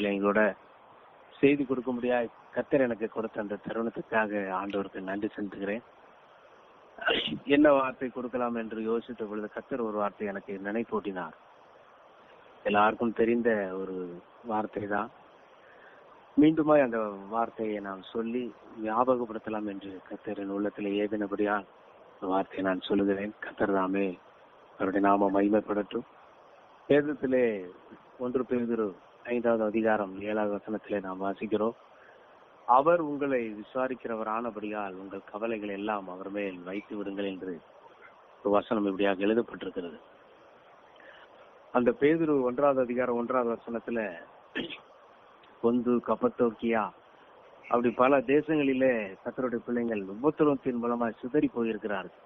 நாட்கள் எங்களோட செய்தி கொடுக்க முடியாது கத்தர் எனக்கு கொடுத்த அந்த தருணத்துக்காக ஆண்டவருக்கு நன்றி செலுத்துகிறேன். என்ன வார்த்தை கொடுக்கலாம் என்று யோசித்த பொழுது கத்தர் ஒரு வார்த்தை எனக்கு நினைப்பூட்டினார். எல்லாருக்கும் தெரிந்த ஒரு வார்த்தை தான் மீண்டுமாய் அந்த வார்த்தையை நான் சொல்லி ஞாபகப்படுத்தலாம் என்று கத்தரின் உள்ளத்தில் ஏதினபடியால் அந்த வார்த்தையை நான் சொல்லுகிறேன். கத்தர் தாமே அவருடைய நாம மகிமைப்படட்டும் வேதத்திலே ஒன்று பேதிரு ஐந்தாவது அதிகாரம் ஏழாவது வசனத்திலே நாம் வாசிக்கிறோம். அவர் உங்களை விசாரிக்கிறவரானபடியால் உங்கள் கவலைகள் எல்லாம் அவர் மேல் வைத்து விடுங்கள் என்று ஒரு வசனம் இப்படியாக எழுதப்பட்டிருக்கிறது. அந்த பேதுரு ஒன்றாவது அதிகாரம் ஒன்றாவது வசனத்துல கொந்து கப்பத்தோக்கியா? அப்படி பல தேசங்களிலே கத்தருடைய பிள்ளைங்கள் உபத்திரவத்தின் மூலமா சிதறி போயிருக்கிறார்கள்.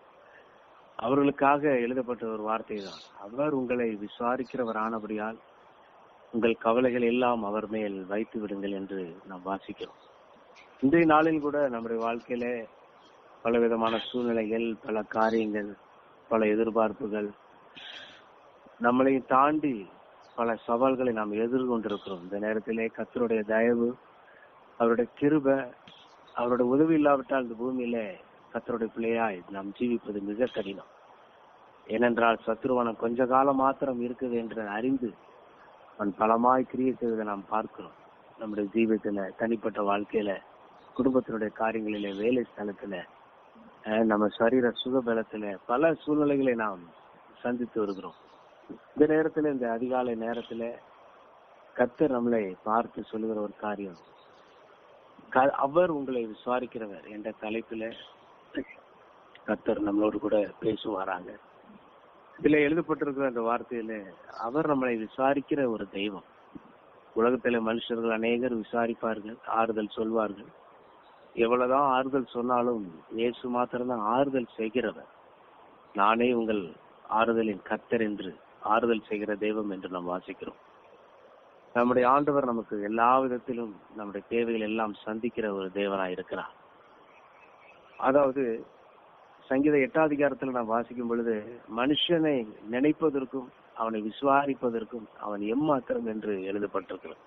அவர்களுக்காக எழுதப்பட்ட ஒரு வார்த்தை தான் அவர் உங்களை விசாரிக்கிறவர் ஆனபடியால் உங்கள் கவலைகள் எல்லாம் அவர் மேல் வைத்து விடுங்கள் என்று நாம் வாசிக்கிறோம். இன்றைய நாளில் கூட நம்முடைய வாழ்க்கையில பல விதமான சூழ்நிலைகள் பல காரியங்கள் பல எதிர்பார்ப்புகள் நம்மளை தாண்டி பல சவால்களை நாம் எதிர்கொண்டிருக்கிறோம். இந்த நேரத்திலே கத்தருடைய தயவு அவருடைய கிருப அவருடைய உதவி இல்லாவிட்டால் இந்த பூமியில கத்தருடைய பிள்ளையாய் நாம் ஜீவிப்பது மிக கடினம். ஏனென்றால் சத்ருவனம் கொஞ்ச காலம் மாத்திரம் இருக்குது என்று அறிந்து அவன் பலமாய் கிரியை செய்வதை நாம் பார்க்கிறோம். நம்முடைய ஜீவியத்துல தனிப்பட்ட வாழ்க்கையில குடும்பத்தினுடைய காரியங்களிலே வேலை ஸ்தலத்துல நம்ம சரீர சுகபலத்துல பல சூழ்நிலைகளை நாம் சந்தித்து வருகிறோம். இந்த நேரத்துல இந்த அதிகாலை நேரத்துல கத்தர் நம்மளை பார்த்து சொல்லுகிற ஒரு காரியம். க- அவர் உங்களை விசுவாரிக்கிறவர் என்ற தலைப்பில கர்த்தர் நம்மளோடு கூட பேசுவாராங்க இதுல எழுதப்பட்டிருக்கிற அந்த வார்த்தையில அவர் நம்மளை விசாரிக்கிற ஒரு தெய்வம். உலகத்துல மனுஷர்கள் அநேகர் விசாரிப்பார்கள் ஆறுதல் சொல்வார்கள். எவ்வளவுதான் ஆறுதல் சொன்னாலும் இயேசு மாத்திரம்தான் ஆறுதல் செய்கிறவர். நானே உங்கள் ஆறுதலின் கத்தர் என்று ஆறுதல் செய்கிற தெய்வம் என்று நாம் வாசிக்கிறோம். நம்முடைய ஆண்டவர் நமக்கு எல்லா விதத்திலும் நம்முடைய தேவைகள் எல்லாம் சந்திக்கிற ஒரு தேவனாய் இருக்கிறார் அதாவது சங்கீத எட்டாம் அதிகாரத்துல நான் வாசிக்கும் பொழுது மனுஷனை நினைப்பதற்கும் அவனை விசுவாரிப்பதற்கும் அவன் எம்மாத்திரம் என்று எழுதப்பட்டிருக்கிறது.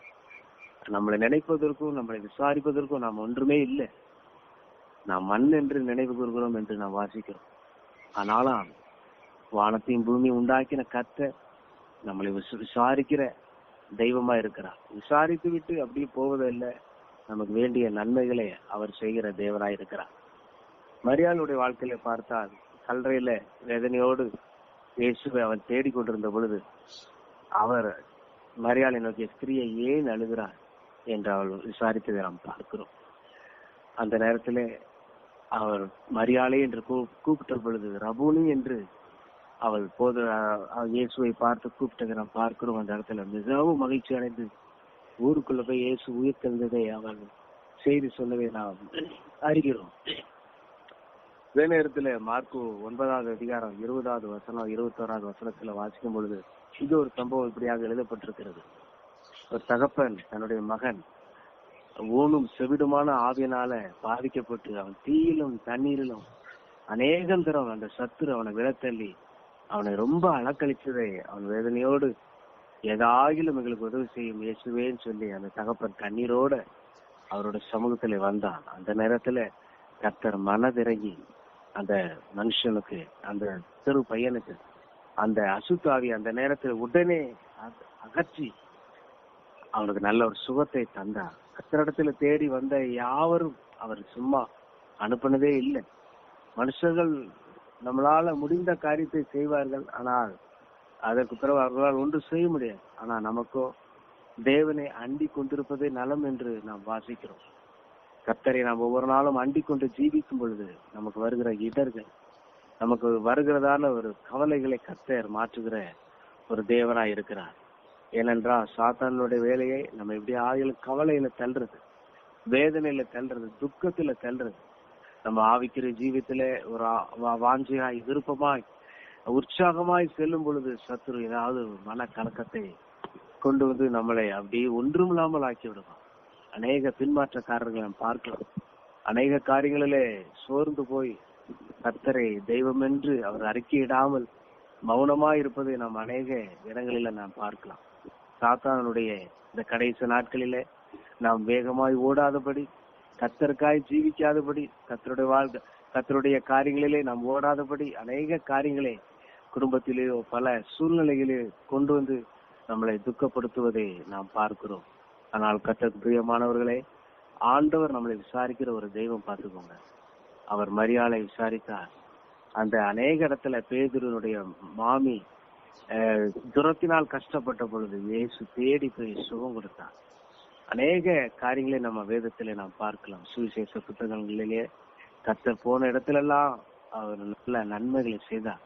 நம்மளை நினைப்பதற்கும் நம்மளை விசாரிப்பதற்கும் நாம் ஒன்றுமே இல்லை. நாம் மண் என்று நினைவு கூறுகிறோம் என்று நாம் வாசிக்கிறோம். ஆனாலும் வானத்தையும் பூமி உண்டாக்கின கத்த நம்மளை விசாரிக்கிற தெய்வமா இருக்கிறார். விசாரித்து விட்டு அப்படியே போவதில்லை. நமக்கு வேண்டிய நன்மைகளை அவர் செய்கிற தேவனாய் இருக்கிறார். மரியாளுடைய வாழ்க்கையில பார்த்தால் கல்லறையில வேதனையோடு இயேசுவை அவன் தேடிக்கொண்டிருந்த பொழுது அவர் மரியாதை நோக்கிய ஸ்திரியை ஏன் அழுகிறார் என்று அவள் விசாரித்ததை நாம் பார்க்கிறோம். அந்த நேரத்திலே அவர் மரியாதை என்று கூ- கூப்பிட்ட பொழுது ரபூனி என்று அவள் போது இயேசுவை பார்த்து கூப்பிட்டதை நாம் பார்க்கிறோம். அந்த இடத்துல மிகவும் மகிழ்ச்சி அடைந்து ஊருக்குள்ள போய் இயேசு உயிர் தெழுந்ததை அவள் செய்தி சொல்லவே நாம் அறிகிறோம். அதே நேரத்துல மார்க்கு ஒன்பதாவது அதிகாரம் இருபதாவது வசனம் இருபத்தோராவது வசனத்துல வாசிக்கும் பொழுது இது ஒரு சம்பவம் இப்படியாக எழுதப்பட்டிருக்கிறது. ஒரு தகப்பன் தன்னுடைய மகன் ஊனும் செவிடுமான ஆவியினால பாதிக்கப்பட்டு அவன் தீயிலும் தண்ணீரிலும் அநேகம் தரம் அந்த சத்துரு அவனை விழத்தள்ளி அவனை ரொம்ப அலக்களிச்சதை அவன் வேதனையோடு ஏதாயிலும் எங்களுக்கு உதவி செய்யும் இயேசுவேன்னு சொல்லி அந்த தகப்பன் கண்ணீரோட அவரோட சமூகத்துல வந்தான். அந்த நேரத்துல கர்த்தர் மனதிறங்கி அந்த மனுஷனுக்கு அந்த சிறு பையனுக்கு அந்த அசுத்தாவி அந்த நேரத்தில் உடனே அகற்றி அவனுக்கு நல்ல ஒரு சுகத்தை தந்தார் கத்தரிடத்துல தேடி வந்த யாவரும் அவர் சும்மா அனுப்பினதே இல்லை. மனுஷர்கள் நம்மளால முடிந்த காரியத்தை செய்வார்கள் ஆனால் அதற்கு பிறகு அவர்களால் ஒன்று செய்ய முடியாது. ஆனா நமக்கோ தேவனை அண்டி கொண்டிருப்பதே நலம் என்று நாம் வாசிக்கிறோம். கத்தரை நாம் ஒவ்வொரு நாளும் அண்டிக் கொண்டு ஜீவிக்கும் பொழுது நமக்கு வருகிற இடர்கள் நமக்கு வருகிறதான ஒரு கவலைகளை கத்தர் மாற்றுகிற ஒரு தேவனா இருக்கிறார். ஏனென்றால் சாத்தானுடைய வேலையை நம்ம எப்படி ஆயுள் கவலையில தள்ளுறது வேதனையில தள்ளுறது துக்கத்துல தள்ளுறது நம்ம ஆவிக்கிற ஜீவித்துல ஒரு வாஞ்சியாய் வா- விருப்பமாய் உற்சாகமாய் செல்லும் பொழுது சத்துரு ஏதாவது மன கலக்கத்தை கொண்டு வந்து நம்மளை அப்படியே ஒன்றுமில்லாமல் ஆக்கி விடுவான் அநேக பின்மாற்றக்காரர்களை நாம் பார்க்கலாம். அநேக காரியங்களிலே சோர்ந்து போய் கர்த்தரை தெய்வம் என்று அவர் அறிக்கையிடாமல் மௌனமா இருப்பதை நாம் அநேக இடங்களில நாம் பார்க்கலாம். சாத்தானுடைய இந்த கடைசி நாட்களிலே நாம் வேகமாய் ஓடாதபடி கத்தருக்காய் ஜீவிக்காதபடி கத்தருடைய வாழ்க்கை கத்தருடைய காரியங்களிலே நாம் ஓடாதபடி அநேக காரியங்களை குடும்பத்திலேயோ பல சூழ்நிலைகளிலே கொண்டு வந்து நம்மளை துக்கப்படுத்துவதை நாம் பார்க்கிறோம். ஆனால் கத்தருக்கு பிரியமானவர்களே ஆண்டவர் நம்மளை விசாரிக்கிற ஒரு தெய்வம் பார்த்துக்கோங்க. அவர் மரியாதை விசாரித்தார். அந்த அநேக இடத்துல பேதுருனுடைய மாமி அஹ், துரத்தினால் கஷ்டப்பட்ட பொழுது இயேசு தேடி போய் சுகம் கொடுத்தார். அநேக காரியங்களை நம்ம வேதத்திலே நாம் பார்க்கலாம். சுவிசேஷ புத்தகங்களிலே கத்தர் போன இடத்திலெல்லாம் அவர் நல்ல நன்மைகளை செய்தார்.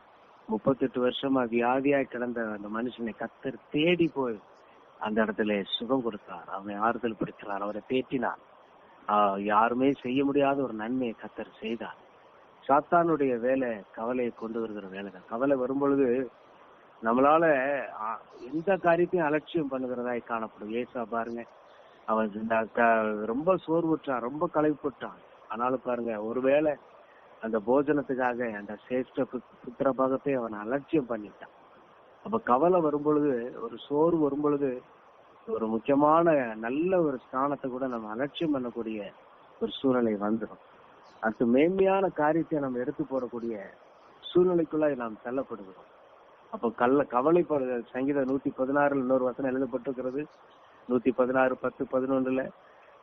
முப்பத்தெட்டு வருஷமா வியாதியாய் கிடந்த அந்த மனுஷனை கத்தர் தேடி போய் அந்த இடத்துல சுகம் கொடுத்தார். அவனை ஆறுதல் படுத்தினார் அவரை தேற்றினார். யாருமே செய்ய முடியாத ஒரு நன்மையை கத்தர் செய்தார். சாத்தானுடைய வேலை கவலையை கொண்டு வருகிற வேலை தான் கவலை வரும்பொழுது நம்மளால எந்த காரியத்தையும் அலட்சியம் பண்ணுகிறதாய் காணப்படும். ஏசா பாருங்க அவன் இந்த ரொம்ப சோர்வுற்றான் ரொம்ப களைப்புட்டான் ஆனாலும் பாருங்க ஒருவேளை அந்த போஜனத்துக்காக அந்த சேஷ்ட புத்- புத்திர பாகத்தை அவன் அலட்சியம் பண்ணிட்டான். அப்ப கவலை வரும்பொழுது ஒரு சோர்வு வரும்பொழுது ஒரு முக்கியமான நல்ல ஒரு ஸ்தானத்தை கூட நம்ம அலட்சியம் பண்ணக்கூடிய ஒரு சூழ்நிலை வந்துடும் அடுத்து மேன்மையான காரியத்தை நம்ம எடுத்து போடக்கூடிய சூழ்நிலைக்குள்ள நாம் தள்ளப்படுகிறோம். அப்போ கல்ல கவலைப்படுற சங்கீதம் நூத்தி பதினாறுல இன்னொரு வசனம் எழுதப்பட்டிருக்கிறது. நூத்தி பதினாறு பத்து பதினொன்றுல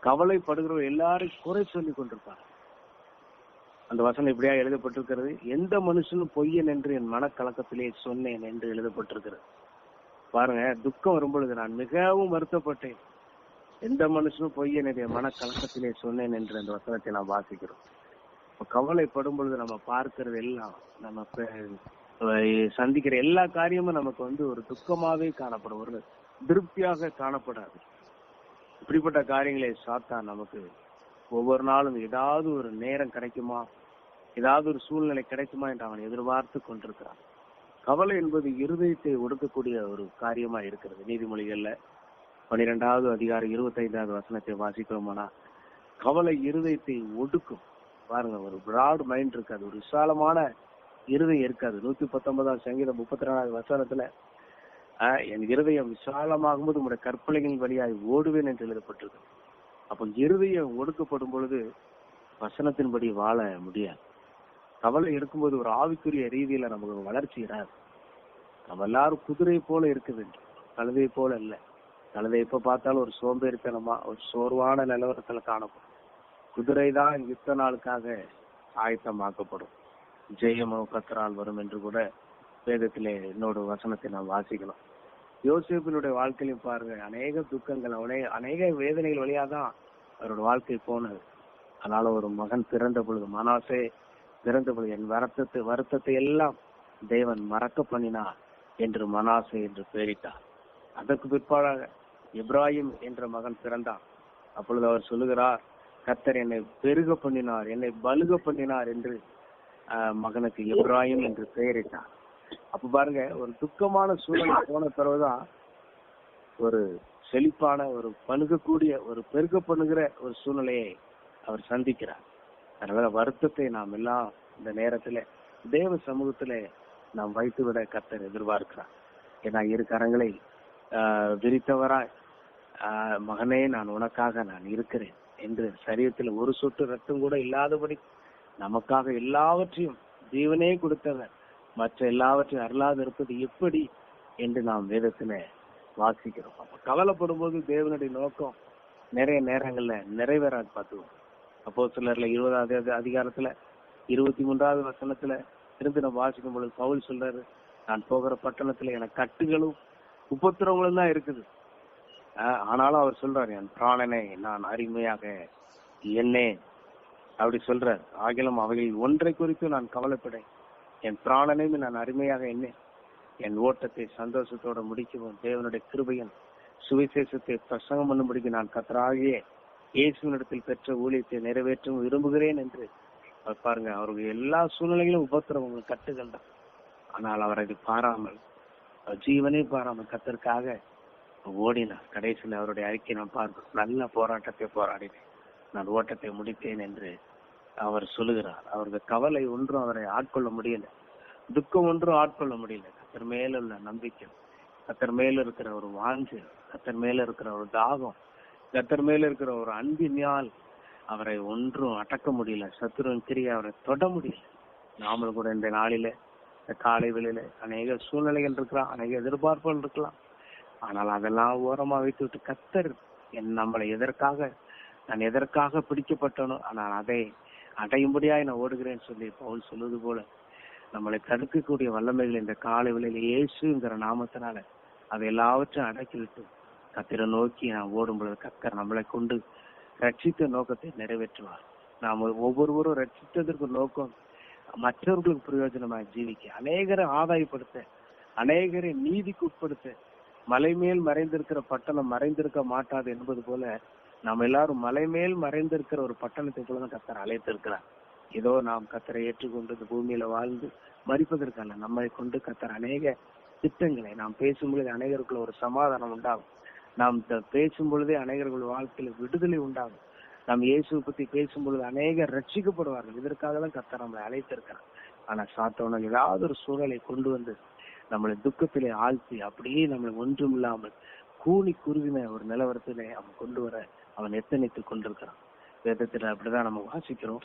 கவலைப்படுகிறவங்க எல்லாரும் குறை சொல்லி கொண்டிருப்பாங்க அந்த வசனம் இப்படியா எழுதப்பட்டிருக்கிறது? எந்த மனுஷனும் பொய்யன் என்று என் மனக்கலக்கத்திலே சொன்னேன் என்று எழுதப்பட்டிருக்கிறது. பாருங்க துக்கம் வரும்பொழுது நான் மிகவும் வருத்தப்பட்டேன். எந்த மனுஷனும் பொய்யன் என் மனக்கலக்கத்திலே சொன்னேன் என்று அந்த வசனத்தை நாம் வாசிக்கிறோம். இப்ப கவலைப்படும் பொழுது நம்ம பார்க்கிறது எல்லாம் நம்ம சந்திக்கிற எல்லா காரியமும் நமக்கு வந்து ஒரு துக்கமாவே காணப்படும். ஒரு திருப்தியாக காணப்படாது. இப்படிப்பட்ட காரியங்களை சாத்தா நமக்கு ஒவ்வொரு நாளும் ஏதாவது ஒரு நேரம் கிடைக்குமா? ஏதாவது ஒரு சூழ்நிலை கிடைக்குமா என்று அவன் எதிர்பார்த்து கொண்டிருக்கிறான். கவலை என்பது இருதயத்தை ஒடுக்கக்கூடிய ஒரு காரியமா இருக்கிறது. நீதிமொழிகள்ல பனிரெண்டாவது அதிகாரம் இருபத்தைந்தாவது வசனத்தை வாசிக்கிறோமானா கவலை இருதயத்தை ஒடுக்கும். பாருங்க ஒரு பிராட் மைண்ட் இருக்காது ஒரு விசாலமான இருதயம் இருக்காது. நூத்தி பத்தொன்பதாம் சங்கீதம் முப்பத்தி ரெண்டாவது வசனத்துல என் இருதயம் விசாலமாகும்போது உங்களுடைய கற்பனைகளின் வழியாய் ஓடுவேன் என்று எழுதப்பட்டிருக்கு. அப்போ இருதயம் ஒடுக்கப்படும் பொழுது வசனத்தின்படி வாழ முடியாது. கவலை எடுக்கும்போது ஒரு ஆவிக்குரிய ரீதியில நமக்கு வளர்ச்சி இராது. நம்ம எல்லாரும் குதிரை போல இருக்க வேண்டும். கழுதை போல இல்ல கழுதை எப்ப பார்த்தாலும் ஒரு சோம்பேறித்தனமா ஒரு சோர்வான நிலவரத்துல காணப்படும். குதிரை தான் யுத்த நாளுக்காக ஆயத்தமாக்கப்படும். ஜெயமோ கத்தரால் வரும் என்று கூட வேதத்திலே இன்னொரு வசனத்தை நாம் வாசிக்கலாம். யோசிப்பினுடைய வாழ்க்கையிலும் பாருங்க அநேக துக்கங்கள் அவனே அநேக வேதனைகள் வழியாதான் அவரோட வாழ்க்கை போனது. அதனால ஒரு மகன் பிறந்த பொழுது மனாசே பிறந்த என் வருத்தத்தை வருத்தத்தை எல்லாம் தேவன் மறக்க பண்ணினார் என்று மனாசு என்று பெயரிட்டார் அதற்கு பிற்பாடாக இப்ராஹிம் என்ற மகன் பிறந்தான். அப்பொழுது அவர் சொல்லுகிறார் கத்தர் என்னை பெருக பண்ணினார் என்னை பலுக பண்ணினார் என்று ஆஹ், மகனுக்கு இப்ராஹிம் என்று பெயரிட்டார். அப்ப பாருங்க ஒரு துக்கமான சூழ்நிலை போன பிறகுதான் ஒரு செழிப்பான ஒரு பழுகக்கூடிய ஒரு பெருக பண்ணுகிற ஒரு சூழ்நிலையை அவர் சந்திக்கிறார். அதனால வருத்தத்தை நாம் எல்லாம் இந்த நேரத்துல தேவ சமூகத்துல நாம் வைத்து விட கர்த்தர் எதிர்பார்க்கிறார். ஏன்னா இரு கரங்களை ஆஹ், விரித்தவராய் ஆஹ், மகனே நான் உனக்காக நான் இருக்கிறேன் என்று சரீரத்தில் ஒரு சொட்டு ரத்தம் கூட இல்லாதபடி நமக்காக எல்லாவற்றையும் ஜீவனே கொடுத்தவர். மற்ற எல்லாவற்றையும் அருளாது இருப்பது எப்படி என்று நாம் வேதத்துல வாசிக்கிறோம். அப்ப கவலைப்படும் போது தேவனுடைய நோக்கம் நிறைய நேரங்கள்ல நிறைவேறாது பார்த்துவோம் அப்போ சிலர்ல இருபதாவது அதிகாரத்துல இருபத்தி மூன்றாவது வசனத்துல இருந்து நம்ம வாசிக்கும் பொழுது பவுல் சொல்றாரு நான் போகிற பட்டணத்துல எனக்கு கட்டுகளும் உபத்திரவங்களும் தான் இருக்குது. ஆனாலும் அவர் சொல்றாரு என் பிராணனை நான் அருமையாக என்னே அப்படி சொல்றார் ஆகிலும் அவைகளில் ஒன்றை குறித்து நான் கவலைப்படேன். என் பிராணனையும் நான் அருமையாக என்ன என் ஓட்டத்தை சந்தோஷத்தோட முடிக்கவும் தேவனுடைய கிருபையின் சுவிசேஷத்தை பிரசங்கம் பண்ணும்படிக்கு நான் கத்தராகியே இயேசுவினிடத்தில் பெற்ற ஊழியத்தை நிறைவேற்றவும் விரும்புகிறேன் என்று. பாருங்க அவருக்கு எல்லா சூழ்நிலைகளும் உபத்திரவங்கள் கட்டுகள் தான். ஆனால் அவர் அதை பாராமல் ஜீவனே பாராமல் கத்தற்காக ஓடினார். கடைசியில் அவருடைய அறிக்கை நான் பார்க்க நல்ல போராட்டத்தை போராடினேன். நான் ஓட்டத்தை முடித்தேன் என்று அவர் சொல்லுகிறார். அவரது கவலை ஒன்றும் அவரை ஆட்கொள்ள முடியல. துக்கம் ஒன்றும் ஆட்கொள்ள முடியல. கத்தர் மேல உள்ள நம்பிக்கை கத்தர் மேல இருக்கிற ஒரு வாஞ்சு கத்தர் மேல இருக்கிற ஒரு தாகம் கத்தர் மேல இருக்கிற ஒரு அன்பினால் அவரை ஒன்றும் அடக்க முடியல. சத்துருவின் கிரியை அவரை தொட முடியல. நாமளும் கூட இந்த நாளில இந்த காலை வேளையில அநேக சூழ்நிலைகள் இருக்கலாம் அநேக எதிர்பார்ப்புகள் இருக்கலாம். ஆனால் அதெல்லாம் ஓரமா வைத்து விட்டு கத்தர் என் நம்மளை எதற்காக நான் எதற்காக பிடிக்கப்பட்டனோ ஆனால் அதை அடையும்படியாய் நான் ஓடுகிறேன்னு சொல்லி பவுல் சொல்லுவது போல நம்மளை தடுக்கக்கூடிய வல்லமைகள் இந்த காலை வேளையில இயேசுங்கிற நாமத்தினால அதை எல்லாவற்றையும் அடக்கி விட்டு கத்திர நோக்கி நாம் ஓடும் பொழுது கத்தர் நம்மளை கொண்டு ரட்சித்த நோக்கத்தை நிறைவேற்றுவார். நாம் ஒவ்வொருவரும் ரட்சித்ததற்கு நோக்கம் மற்றவர்களுக்கு பிரயோஜனமாக ஜீவிக்க அநேகரை ஆதாயப்படுத்த அநேகரை நீதிக்கு உட்படுத்த மலை மேல் மறைந்திருக்கிற பட்டணம் மறைந்திருக்க மாட்டாது என்பது போல நாம் எல்லாரும் மலை மேல் மறைந்திருக்கிற ஒரு பட்டணத்தை போலதான் கத்தர் அழைத்திருக்கிறார். ஏதோ நாம் கத்தரை ஏற்றுக்கொண்டு இந்த பூமியில வாழ்ந்து மறிப்பதற்கான நம்மை கொண்டு கத்தர் அநேக திட்டங்களை நாம் பேசும்பொழுது அநேகருக்குள்ள ஒரு சமாதானம் உண்டாகும். நாம் த- பேசும் பொழுதே அநேகர்கள் வாழ்க்கையில விடுதலை உண்டாகும். நாம் இயேசுவை பத்தி பேசும் பொழுது அநேகர் ரட்சிக்கப்படுவார்கள். இதற்காக தான் கத்த நம்மளை அழைத்திருக்கிறார். ஆனா சாத்தவன ஏதாவது ஒரு சூழலை கொண்டு வந்து நம்மளை துக்கத்திலே ஆழ்த்தி அப்படியே நம்மளை ஒன்றும் இல்லாமல் கூனி குருவின ஒரு நிலவரத்திலே அவன் கொண்டு வர அவன் எத்தனைத்துக் கொண்டிருக்கிறான். வேதத்துல அப்படிதான் நம்ம வாசிக்கிறோம்.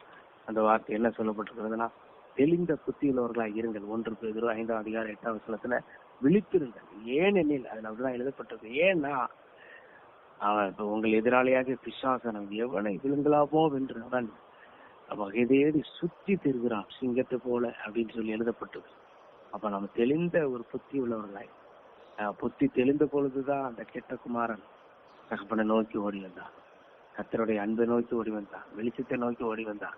அந்த வார்த்தை என்ன சொல்லப்பட்டிருக்கிறதுனா தெளிந்த புத்தியுள்ளவர்களா இருங்கள். ஒன்று பேர் ஐந்தாம் அதிகாரம் எட்டாம் வசனத்துல விழித்திருங்கள். ஏனெனில் அதுல அப்படிதான் எழுதப்பட்டிருக்கு. ஏன்னா அவன் இப்ப உங்கள் எதிராளியாக பிசாசனம் எவனை விழுங்கலாமோ வென்று அவன் வகைதேடி சுத்தி திருகிறான். சிங்கத்தை போல அப்படின்னு சொல்லி எழுதப்பட்டது. அப்ப நம்ம தெளிந்த ஒரு புத்தி உள்ளவர்களாய். புத்தி தெளிந்த பொழுதுதான் அந்த கெட்ட குமாரன் தகப்பனை நோக்கி ஓடி வந்தான். கத்தருடைய அன்பை நோக்கி ஓடி வந்தான். வெளிச்சத்தை நோக்கி ஓடி வந்தான்.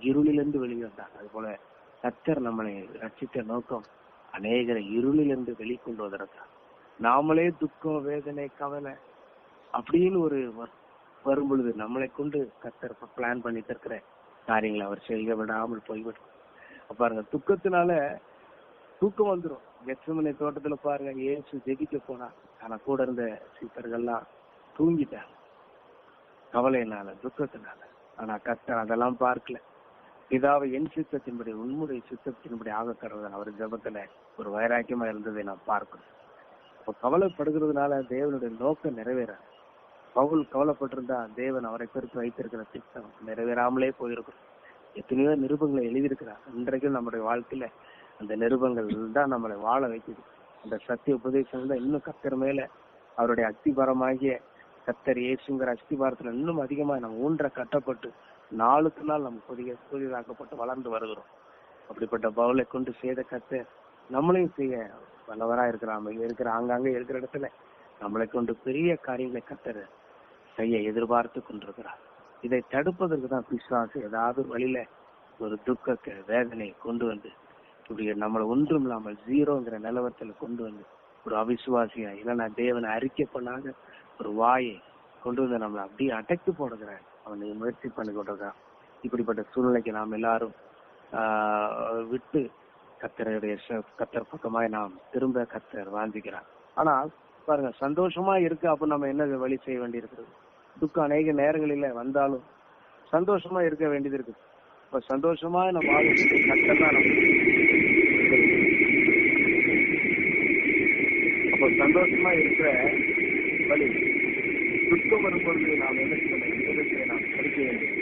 இருளிலிருந்து வெளியே வந்தான். அது போல கத்தர் நம்மளை ரட்சித்த நோக்கம் அநேகரை இருளிலிருந்து வெளிக்கொண்டு வந்திருக்கான் நாமளே துக்கம் வேதனை கவலை அப்படின்னு ஒரு வ- வரும் பொழுது நம்மளை கொண்டு கத்தர் பிளான் பண்ணிட்டு இருக்கிற காரியங்களை அவர் செய்ய விடாமல் போய்விடும். பாருங்க துக்கத்தினால தூக்கம் வந்துடும் கெச்சமனை தோட்டத்துல பாருங்க ஏசு ஜெபிக்க போனா ஆனா கூட இருந்த சீத்தர்கள்லாம் தூங்கிட்டாங்க. கவலையினால துக்கத்தினால. ஆனா கத்தர் அதெல்லாம் பார்க்கல. பிதாவை என் சித்தத்தின்படி உன்முடைய சித்தத்தின்படி ஆக கருதன் அவர் ஜபத்துல ஒரு வைராக்கியமா இருந்ததை நான் பார்க்கணும். இப்போ கவலைப்படுகிறதுனால தேவனுடைய நோக்கம் நிறைவேறாது. பவுல் கவலைப்பட்டிருந்தா தேவன் அவரை குறித்து வைத்திருக்கிற திட்டம் நிறைவேறாமலே போயிருக்கும். எத்தனையோ நிருபங்களை எழுதியிருக்கிறார். இன்றைக்கும் நம்முடைய வாழ்க்கையில அந்த நிருபங்கள் தான் நம்மளை வாழ வைக்குது. அந்த சத்திய உபதேசம் தான் இன்னும் கத்தர் மேல அவருடைய அஸ்திபாரமாகிய கத்தர் இயேசுங்கிற அஸ்திபாரத்துல இன்னும் அதிகமா நம்ம ஊன்ற கட்டப்பட்டு நாளுக்கு நாள் நம்ம புதிய புதிதாக்கப்பட்டு வளர்ந்து வருகிறோம். அப்படிப்பட்ட பவுலை கொண்டு செய்த கத்தர் நம்மளையும் செய்ய வல்லவரா இருக்கிறாங்க இருக்கிற ஆங்காங்க இருக்கிற இடத்துல நம்மளை கொண்டு பெரிய காரியங்களை கத்தர் செய்ய எதிர்பார்த்து கொண்டிருக்கிறார். இதை தடுப்பதற்கு தான் பிசாசு ஏதாவது ஒரு வழியில ஒரு துக்கத்தை வேதனையை கொண்டு வந்து இப்படி நம்மளை ஒன்றும் இல்லாமல் ஜீரோங்கிற நிலவரத்துல கொண்டு வந்து ஒரு அவிசுவாசியா இல்லைன்னா தேவனை அறிக்கை பண்ணாத ஒரு வாயை கொண்டு வந்து நம்மளை அப்படியே அடைத்து போடுகிறான் அவனை முயற்சி பண்ணி கொண்டிருக்கான் இப்படிப்பட்ட சூழ்நிலைக்கு நாம் எல்லாரும் ஆஹ், விட்டு கத்தருடைய கத்தர் பக்கமாய் நாம் திரும்ப கத்தர் வாஞ்சிக்கிறான் ஆனால் பாருங்க சந்தோஷமா இருக்கு அப்ப நம்ம என்ன வழி செய்ய வேண்டியிருக்கிறது? துக்கம் அநேக நேரங்களில வந்தாலும் சந்தோஷமா இருக்க வேண்டியது இருக்கு. இப்ப சந்தோஷமா நம்ம வாழ்க்கை கத்தர் அப்ப சந்தோஷமா இருக்கிற வழி துக்கம் வரும்பொழுது நாம் என்ன செய்யணும் இருதயத்தை நாம் படிக்க வேண்டும்.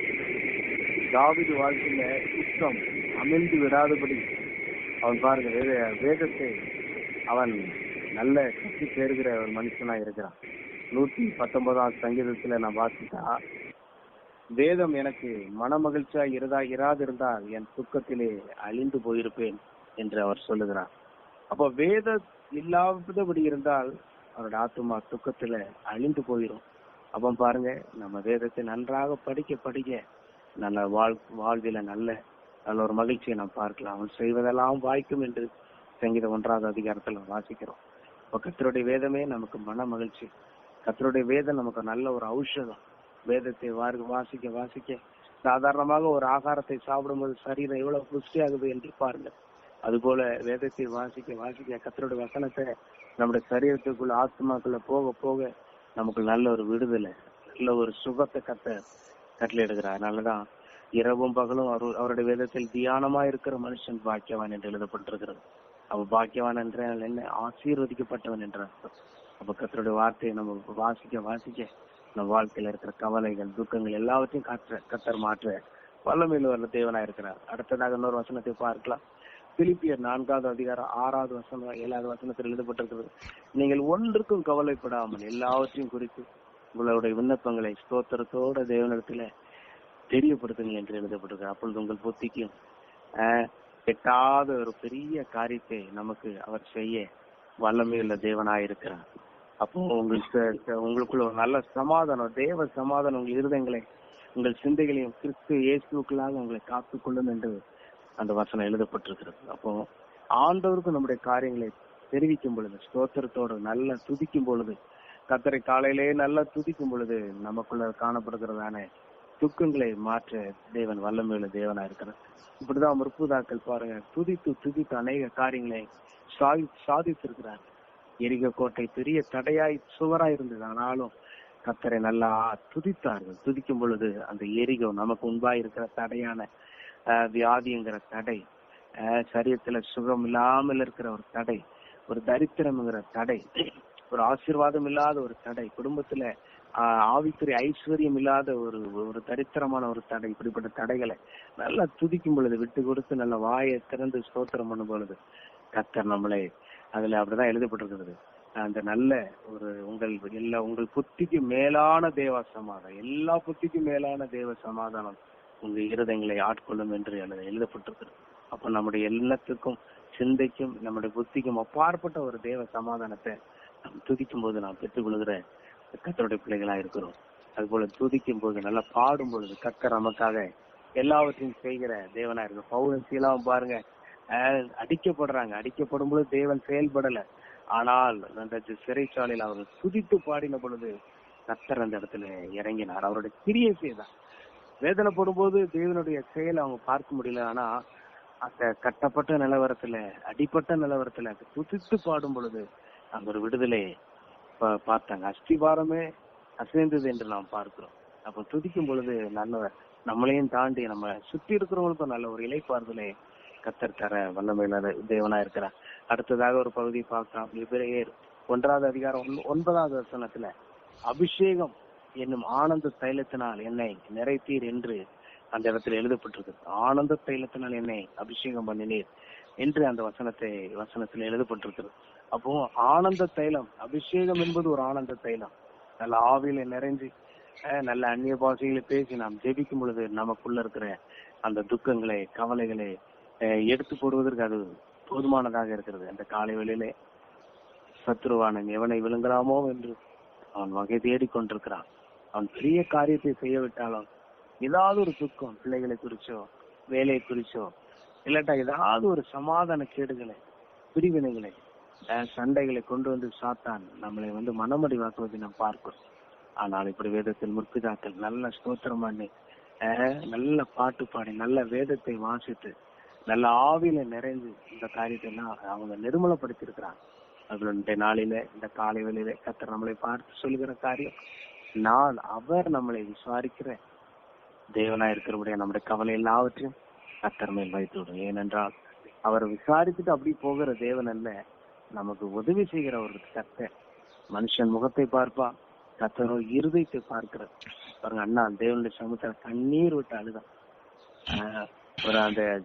தாவிது வாழ்க்கையில துக்கம் அமைந்து விடாதபடி அவன் பாருங்க வேத வேதத்தை அவன் நல்ல கட்டி சேருகிற ஒரு மனுஷனா இருக்கிறான். நூத்தி பத்தொன்பதாம் சங்கீதத்துல நான் வாசித்தா வேதம் எனக்கு மன மகிழ்ச்சியா இருதா இராதிருந்தால் என் துக்கத்திலே அழிந்து போயிருப்பேன் என்று அவர் சொல்லுகிறார். அப்போ வேத இல்லாதபடி இருந்தால் அவருடைய ஆத்துமா துக்கத்துல அழிந்து போயிடும் அப்போ பாருங்க நம்ம வேதத்தை நன்றாக படிக்க படிக்க நல்ல வாழ் வாழ்வில நல்ல நல்ல ஒரு மகிழ்ச்சியை நாம் பார்க்கலாம். அவன் செய்வதெல்லாம் வாய்க்கும் என்று சங்கீதம் ஒன்றாவது அதிகாரத்தில் வாசிக்கிறோம். கத்தருடைய வேதமே நமக்கு மன மகிழ்ச்சி. கத்தருடைய வேதம் நமக்கு நல்ல ஒரு ஔஷதம். வேதத்தை வாரு- வாசிக்க வாசிக்க. சாதாரணமாக ஒரு ஆகாரத்தை சாப்பிடும்போது சரீரம் எவ்வளவு புஷ்டியாகுது என்று பாருங்கள். அதுபோல வேதத்தை வாசிக்க வாசிக்க கத்தருடைய வசனத்தை நம்முடைய சரீரத்துக்குள்ள ஆத்மாக்குள்ள போக போக நமக்கு நல்ல ஒரு விடுதலை நல்ல ஒரு சுகத்தை கத்த கட்டளையிடுகிறார் அதனாலதான் இரவும் பகலும் அவருடைய வேதத்தில் தியானமா இருக்கிற மனுஷன் பாக்கியவான் என்று எழுதப்பட்டிருக்கிறது. அவ பாக்கியவான் என்றால் என்ன ஆசீர்வதிக்கப்பட்டவன் என்ற அர்த்தம் அப்ப கத்தருடைய வார்த்தையை நம்ம வாசிக்க வாசிக்க நம்ம வாழ்க்கையில இருக்கிற கவலைகள் துக்கங்கள் எல்லாவற்றையும் காற்ற கத்தர் மாற்ற வல்லமையில் வல்ல தேவனா இருக்கிறார். அடுத்ததாக இன்னொரு வசனத்தை பார்க்கலாம். பிலிப்பியர் நான்காவது அதிகாரம் ஆறாவது வசனம் ஏழாவது வசனத்தில் எழுதப்பட்டிருக்கிறது. நீங்கள் ஒன்றுக்கும் கவலைப்படாமல் எல்லாவற்றையும் குறித்து உங்களுடைய விண்ணப்பங்களை ஸ்தோத்திரத்தோட தேவனிடத்துல தெரியப்படுத்துங்கள் என்று எழுதப்பட்டிருக்கு அப்பொழுது உங்கள் புத்திக்கும் ஆஹ், எட்டாத ஒரு பெரிய காரியத்தை நமக்கு அவர் செய்ய வல்லமையுள்ள தேவனாய் இருக்கிறார். அப்போ உங்களுக்கு உங்களுக்குள்ள ஒரு நல்ல சமாதானம் தேவ சமாதானம் உங்கள் இருதயங்களை உங்கள் சிந்தைகளையும் கிறிஸ்து இயேசுக்களாக உங்களை காத்துக்கொள்ளும் என்று அந்த வசனம் எழுதப்பட்டிருக்கிறது. அப்போ ஆண்டவருக்கு நம்முடைய காரியங்களை தெரிவிக்கும் பொழுது ஸ்தோத்திரத்தோடு நல்லா துதிக்கும் பொழுது கத்தரை காலையிலேயே நல்லா துதிக்கும் பொழுது நமக்குள்ள காணப்படுகிறதான துக்கங்களை மாற்ற தேவன் வல்லமையுள்ள தேவனா இருக்கிறார். இப்படிதான் முற்புதாக்கள் பாருங்க. துதித்து துதித்து அநேக காரியங்களை சாதித்திருக்கிறார். எரிக கோட்டை பெரிய தடையாய் சுவராய் இருந்தது. ஆனாலும் கத்தரை நல்லா துதித்தார்கள். துதிக்கும் பொழுது அந்த எரிகோ நமக்கு முன்பாய் இருக்கிற தடையான வியாதிங்கிற தடை ஆஹ், சரீரத்துல சுகம் இல்லாமல் இருக்கிற ஒரு தடை ஒரு தரித்திரம்ங்கிற தடை ஒரு ஆசீர்வாதம் இல்லாத ஒரு தடை குடும்பத்துல ஆஹ், ஆவிக்குரிய ஐஸ்வர்யம் இல்லாத ஒரு ஒரு தரித்திரமான ஒரு தடை இப்படிப்பட்ட தடைகளை நல்லா துதிக்கும் பொழுது விட்டு கொடுத்து நல்ல வாயை திறந்து ஸ்தோத்திரம் பண்ணும் பொழுது கத்தர் நம்மளை அதுல அப்படிதான் எழுதப்பட்டிருக்கிறது. அந்த நல்ல ஒரு உங்கள் எல்லா உங்கள் புத்திக்கு மேலான தேவ சமாதானம் எல்லா புத்திக்கும் மேலான தேவ சமாதானம் உங்க இருதயங்களை ஆட்கொள்ளும் என்று எழுத எழுதப்பட்டிருக்கிறது. அப்ப நம்முடைய எல்லாத்துக்கும் சிந்தைக்கும் நம்முடைய புத்திக்கும் அப்பாற்பட்ட ஒரு தேவ சமாதானத்தை நாம் துதிக்கும் போது நாம் பெற்றுக்கொள்கிற கத்தருடைய பிள்ளைகளா இருக்கிறோம். அதுபோல துதிக்கும் போது நல்லா பாடும் பொழுது கத்தர் நமக்காக எல்லாவற்றையும் செய்கிற தேவனா இருக்கு பவுலும் சீலாவும் பாருங்க. அடிக்கப்படுறாங்க. அடிக்கப்படும் பொழுது தேவன் செயல்படல. ஆனால் அந்த சிறைச்சாலையில் அவர் துதித்து பாடின பொழுது கத்தர் அந்த இடத்துல இறங்கினார். அவருடைய கிரியை செய்தார். வேதனைப்படும் போது தேவனுடைய செயலை அவங்க பார்க்க முடியல. ஆனா அந்த கட்டப்பட்ட நிலவரத்துல அடிப்பட்ட நிலவரத்துல துதித்து பாடும் பொழுது அந்த ஒரு விடுதலை பார்த்தாங்க. அஸ்திபாரமே அசைந்தது என்று நாம் பார்க்கிறோம். அப்ப துதிக்கும் பொழுது நல்ல நம்மளையும் தாண்டி நம்ம சுத்தி இருக்கிறவங்களுக்கும் நல்ல ஒரு இலைப்பாறுதலை கத்தர் தர வல்லமையில தேவனா இருக்கிறார். அடுத்ததாக ஒரு பகுதி பார்க்கலாம். எபிரேயர் ஒன்றாவது அதிகாரம் ஒன்- ஒன்பதாவது வசனத்துல அபிஷேகம் என்னும் ஆனந்த தைலத்தினால் என்னை நிறைத்தீர் என்று அந்த இடத்துல எழுதப்பட்டிருக்கு ஆனந்த தைலத்தினால் என்னை அபிஷேகம் பண்ணினீர் என்று அந்த வசனத்தை வசனத்தில் எழுதப்பட்டிருக்கிறது அப்போ ஆனந்த தைலம் அபிஷேகம் என்பது ஒரு ஆனந்த தைலம். நல்ல ஆவியில நிறைஞ்சு நல்ல அந்நிய பாஷைகளை பேசி நாம் ஜெபிக்கும் பொழுது நமக்குள்ள இருக்கிற அந்த துக்கங்களை கவலைகளை எடுத்து போடுவதற்கு அது போதுமானதாக இருக்கிறது. அந்த காலை வேளையிலே சத்ருவானன் எவனை விழுங்கலாமோ என்று அவன் வகை தேடி கொண்டிருக்கிறான் அவன் பெரிய காரியத்தை செய்ய விட்டாலும் ஏதாவது ஒரு துக்கம் பிள்ளைகளை குறிச்சோ வேலையை குறிச்சோ இல்லாட்டா ஏதாவது ஒரு சமாதான கேடுகளை பிரிவினைகளை சண்டைகளை கொண்டு வந்து சாத்தான் நம்மளை வந்து மனமடிவாக்குவதை நாம் பார்க்கிறோம். ஆனால் இப்படி வேதத்தில் முற்பிதாக்கள் நல்ல ஸ்தோத்திரம் பண்ணி நல்ல பாட்டு பாடி நல்ல வேதத்தை வாசித்து நல்ல ஆவியில நிறைந்து இந்த காரியத்தை எல்லாம் அவங்க நிர்மலப்படுத்திருக்கிறாங்க அவர்களுடைய இந்த நாளில இந்த காலை வேளையில கத்தர் நம்மளை பார்த்து சொல்லுகிற காரியம் நான் அவர் நம்மளை விசாரிக்கிற தேவனா இருக்கிறபடியா நம்முடைய கவலை எல்லாவற்றையும் கத்தர் மேல் வைத்து விடும். ஏனென்றால் அவரை விசாரிச்சுட்டு அப்படி போகிற தேவன் அல்ல நமக்கு உதவி செய்கிற ஒரு கத்தர் மனுஷன் முகத்தை பார்ப்பா கத்தரோ இருதயத்தை பார்க்கிறார். பாருங்க அண்ணா தேவனுடைய சமூகத்துல கண்ணீர் விட்டு அழுதான். ஒரு அந்த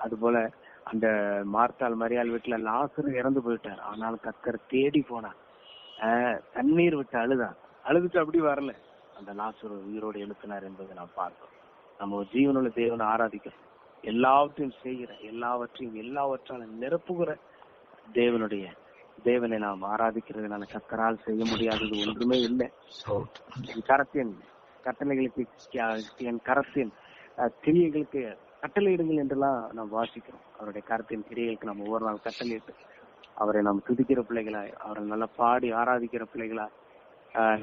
அது போல அந்த மார்த்தாள் மரியாள் வீட்டுல லாசர் இறந்து போயிட்டார். ஆனால் கத்தர் தேடி போனார். ஆஹ், விட்டு அழுதான். அழுதுட்டு அப்படி வரல. அந்த லாசர் உயிரோடு எழுப்பினார் என்பதை நாம் பார்க்கிறோம். நம்ம ஒரு ஜீவனுள்ள தேவனை ஆராதிக்கிறோம். எல்லாவற்றையும் செய்கிற எல்லாவற்றையும் எல்லாவற்றாலும் நிரப்புகிற தேவனுடைய தேவனை நாம் ஆராதிக்கிறதுனால கத்தரால் செய்ய முடியாதது ஒன்றுமே இல்லை. கரத்தின் கட்டளைகளுக்கு என் கரத்தின் கிரியைகளுக்கு கட்டளையிடுங்கள் என்றெல்லாம் நாம் வாசிக்கிறோம். அவருடைய கரத்தின் கிரியைகளுக்கு நம்ம ஒவ்வொரு நாள் கட்டளையிட்டு அவரை நாம் துதிக்கிற பிள்ளைகளாய் அவரை நல்லா பாடி ஆராதிக்கிற பிள்ளைகளா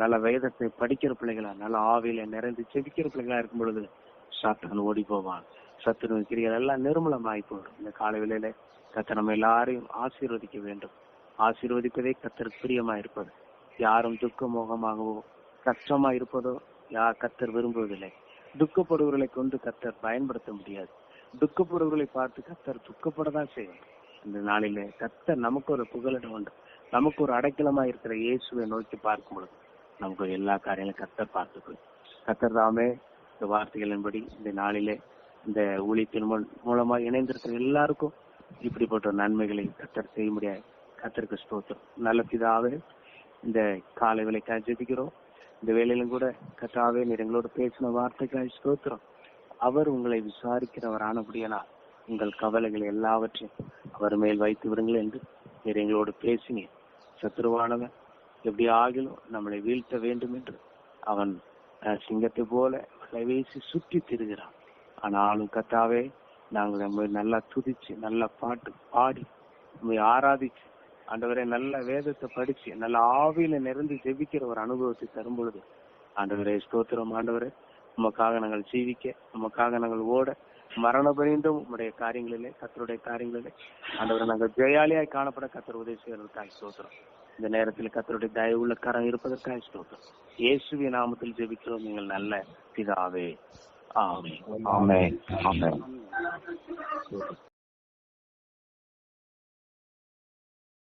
நல்ல வேதத்தை படிக்கிற பிள்ளைகளா நல்ல ஆவியில நிறைந்து செபிக்கிற பிள்ளைகளா இருக்கும் பொழுது சாத்தான் ஓடி போவான் சத்துரு கிரிகள் எல்லாம் நிர்மலமாய் போயிடும் இந்த காலை வேளையில கத்தர் நம்ம எல்லாரையும் ஆசீர்வதிக்க வேண்டும். ஆசீர்வதிப்பதே கத்தர் பிரியமா இருப்பது. யாரும் துக்க மோகமாகவோ கஷ்டமா இருப்பதோ யார் கத்தர் விரும்புவதில்லை. துக்கப்படுவர்களை கொண்டு கத்தர் பயன்படுத்த முடியாது. துக்கப்படுவர்களை பார்த்து கத்தர் துக்கப்படதான் செய்யும் இந்த நாளிலே கத்தர் நமக்கு ஒரு புகலிடம் உண்டு. நமக்கு ஒரு அடைக்கலமா இருக்கிற இயேசுவை நோக்கி பார்க்கும் பொழுது நமக்கு எல்லா காரியங்களும் கத்தர் பார்த்துக்கணும் கத்தர் தாமே இந்த வார்த்தைகளின்படி இந்த நாளிலே இந்த ஊழியத்தின் மூலமா இணைந்திருக்கிற எல்லாருக்கும் இப்படிப்பட்ட நன்மைகளை கத்தர் செய்ய முடியாது கத்தருக்கு ஸ்தோத்திரம். நல்ல பிதாவே இந்த காலை வேலைக்காக ஜெபிக்கிறோம். இந்த வேலையிலும் கூட கத்தாவே நீர் எங்களோட பேசின வார்த்தைக்காக ஸ்தோத்திரம். அவர் உங்களை விசாரிக்கிறவரானபடியானால் உங்கள் கவலைகள் எல்லாவற்றையும் அவர் மேல் வைத்து விடுங்கள் என்று நீர் எங்களோடு பேசினீர். சத்ருவானவன் எப்படி ஆகிலும் நம்மளை வீழ்த்த வேண்டும் என்று அவன் அஹ், சிங்கத்தை போல வீசி சுற்றி திரிகிறான். ஆனாலும் கத்தாவே நாங்கள் நம்ம நல்லா துதிச்சு நல்லா பாட்டு பாடி நம்மை ஆராதிச்சு ஆண்டவரே நல்ல வேதத்தை படிச்சு நல்ல ஆவியில நிறைந்து ஜெபிக்கிற ஒரு அனுபவத்தை தரும் பொழுது ஆண்டவரே ஸ்தோத்திரம் ஆண்டவரே. உமக்காக நாங்கள் ஜீவிக்க உமக்காக நாங்கள் ஓட மரண பரிந்தும் உம்முடைய காரியங்களிலே கத்தருடைய காரியங்களிலே. ஆண்டவரை நாங்கள் ஜெயாலியாய் காணப்பட கத்தர் உதவி செய்வதற்காக ஸ்தோத்திரம். இந்த நேரத்தில் கத்தருடைய தயவுள்ள கரம் இருப்பதற்காக ஸ்தோத்திரம். இயேசுவின் நாமத்தில் ஜெபிக்கிறோம் நீங்கள் நல்ல பிதாவே. Amen. Amen. Amen.